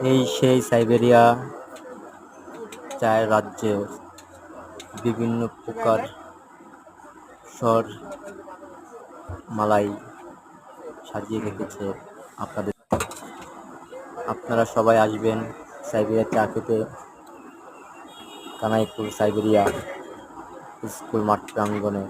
এই সেই সাইবেরিয়া চায়ের রাজ্যে বিভিন্ন প্রকার স্বর মালাই সাজিয়ে রেখেছে আপনাদের। আপনারা সবাই আসবেন সাইবেরিয়া চা খেতে। কানাইপুর সাইবেরিয়া স্কুল মাঠ প্রাঙ্গণে।